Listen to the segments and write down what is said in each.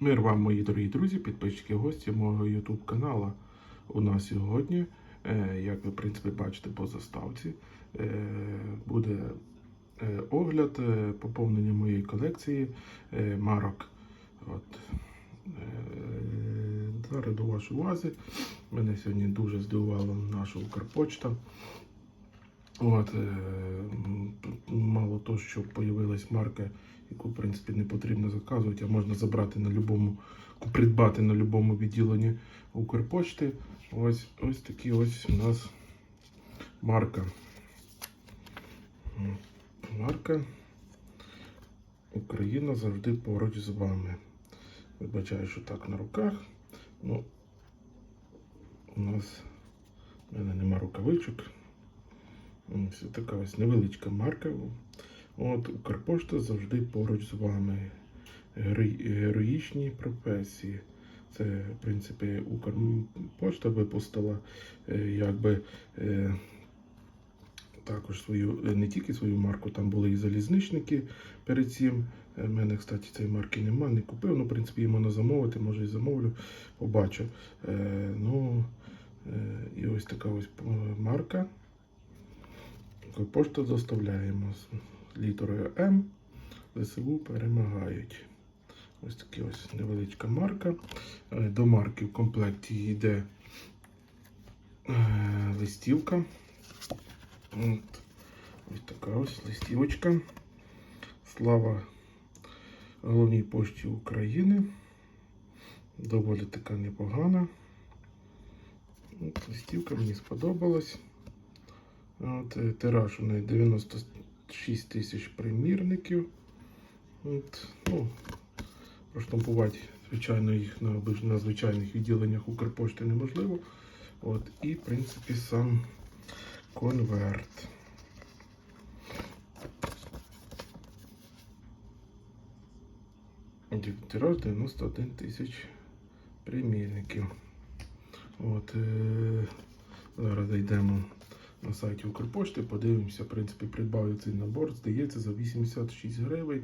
Мир вам, мої дорогі друзі, підписчики, гості мого YouTube каналу. У нас сьогодні, е, як ви в принципі бачите по заставці, е, буде е, огляд поповнення моєї колекції марок. От. Зараз до вашої уваги. Мене сьогодні дуже здивувала наша Укрпочта. От, е, мало того, що появилась марка, яку в принципі не потрібно заказувати, а можна забрати на любому, придбати на будь-якому відділенні Укрпочти. Ось ось такі ось у нас марка. Марка Україна завжди поруч з вами. Вибачаю, що так на руках. Ну, у нас в мене нема рукавичок. Ось така ось невеличка марка. От Укрпошта завжди поруч з вами. Героїчні професії. Це, в принципі, Укрпошта випустила е, якби е, також свою, е, не тільки свою марку, там були і залізничники перед цим. У мене, кстати, цієї марки нема, не купив. Ну, в принципі, її можна замовити, може і замовлю, побачу. Е, ну, е, і ось така ось е, марка. Пошту доставляємо з літерою М. ЗСУ перемагають. Ось така ось невеличка марка. Е, До марки в комплекті йде е, листівка. От. Ось така ось листівочка. Слава головній пошті України. Доволі така непогана. От, листівка мені сподобалась. От, е, тираж у неї 96 тисяч примірників. От, ну, проштампувати, звичайно, їх на, на звичайних відділеннях Укрпошти неможливо. От, і, в принципі, сам конверт. Тираж 91 тисяч примірників. От, е, зараз зайдемо на сайті Укрпошти, подивимося, в принципі, придбав я цей набор, здається, за 86 гривень.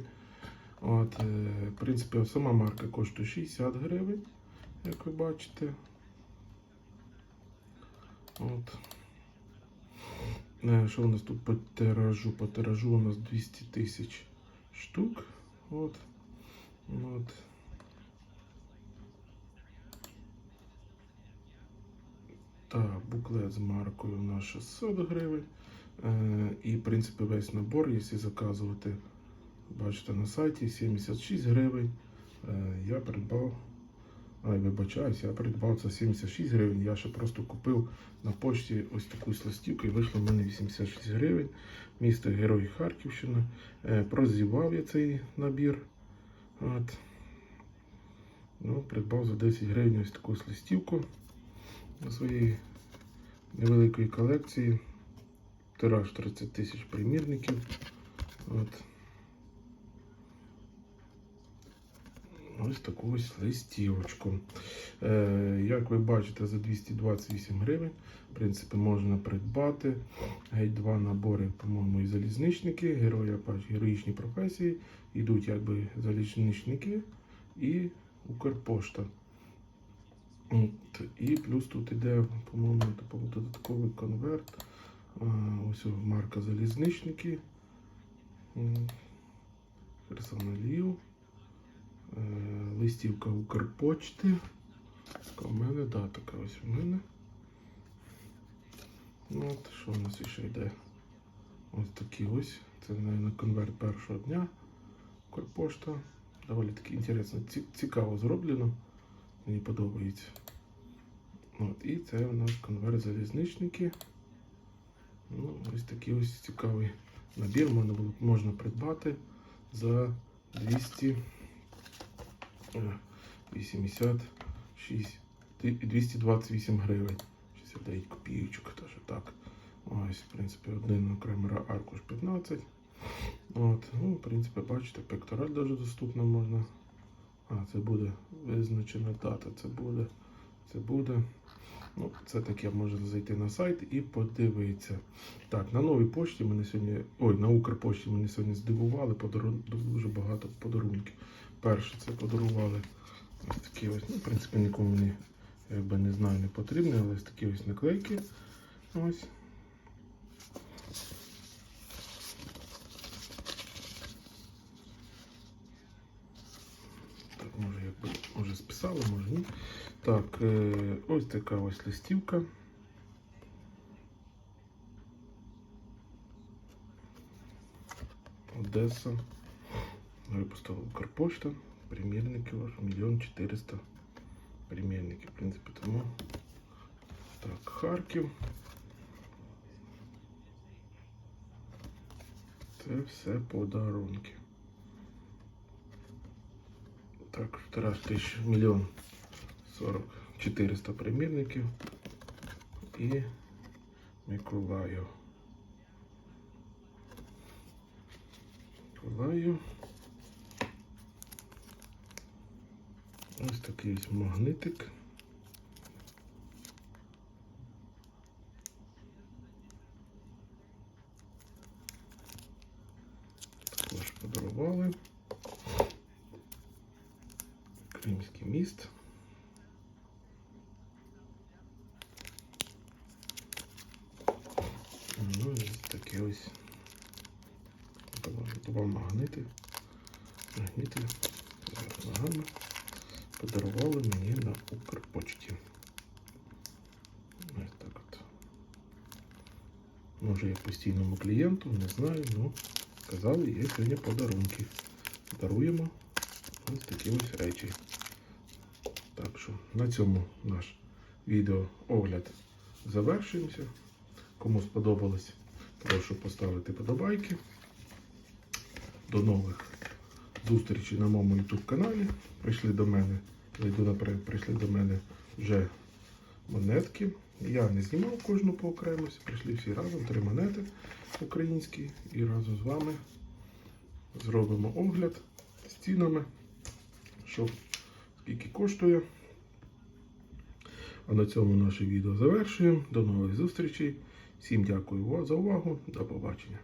От, е, в принципі, сама марка коштує 60 гривень, як ви бачите. От. Е, Що у нас тут по тиражу? По тиражу у нас 200 тисяч штук. От. От. Так, буклет з маркою на 600 гривень. Е, і, в принципі, весь набор, якщо заказувати, бачите на сайті 76 гривень. Е, я придбав. Ай, вибачаюсь, я придбав це 76 гривень. Я ще просто купив на почті ось таку ось листівку і вийшло в мене 86 гривень. Місто Герой Харківщина. Е, прозівав я цей набір. От. Ну, придбав за 10 гривень ось таку ось листівку на своєї невеликої колекції. Тираж 30 тисяч примірників. От. Ось таку ось листівочку. Е, як ви бачите, за 228 гривень, в принципі, можна придбати. Геть два набори, по-моєму, і залізничники, герої, героїчні професії. Йдуть якби залізничники і Укрпошта. От, І плюс тут іде, по-моєму, типу, додатковий конверт. Ось марка залізничники. Персоналів. Е, Листівка Укрпочти. Така в мене, да, така ось у мене. Ну, от, що у нас ще йде? Ось такі ось. Це, мабуть, конверт першого дня. Укрпошта. Доволі таки інтересно, цікаво зроблено. Мені подобається. От, і це у нас конверт залізничники. Ну, ось такий ось цікавий набір можна, було, можна придбати за 286, 228 гривень. 69 копійочок, теж так. Ось, в принципі, один окремий аркуш 15. От, ну, в принципі, бачите, пектораль даже доступно можна. А, це буде визначена дата. Це буде. Це буде. Ну, це таке можна зайти на сайт і подивитися. Так, на новій пошті мене сьогодні. Ой, на Укрпошті мене сьогодні здивували. Подарун... Дуже багато подарунків. Перше, це подарували Ось такі ось, ну, в принципі, нікому не, якби не знаю, не потрібні, але ось такі ось наклейки. Ось. може списали, може ні. Так, е, ось така ось листівка. Одеса. Випустила Укрпошта. Примірників аж мільйон чотириста примірників. В принципі, тому. Так, Харків. Це все подарунки. Так, втораж тисяч мільйон сорок чотириста примірників. І Миколаїв. Миколаїв. Ось такий ось магнитик. Також подарували. Кримський міст. Ну і такі ось два- магнити. Магніти ногами подарували мені на Укрпочті. Ось так от. Може я постійному клієнту, не знаю, ну сказали, є сьогодні подарунки. Даруємо ось такі речі. Так що на цьому наш відео огляд завершуємося. Кому сподобалось, прошу поставити подобайки. До нових зустрічей на моєму YouTube каналі. Прийшли до мене, зайду наперед, прийшли до мене вже монетки. Я не знімав кожну по окремості, прийшли всі разом, три монети українські. І разом з вами зробимо огляд з цінами, що скільки коштує. А на цьому наше відео завершуємо. До нових зустрічей. Всім дякую за увагу. До побачення.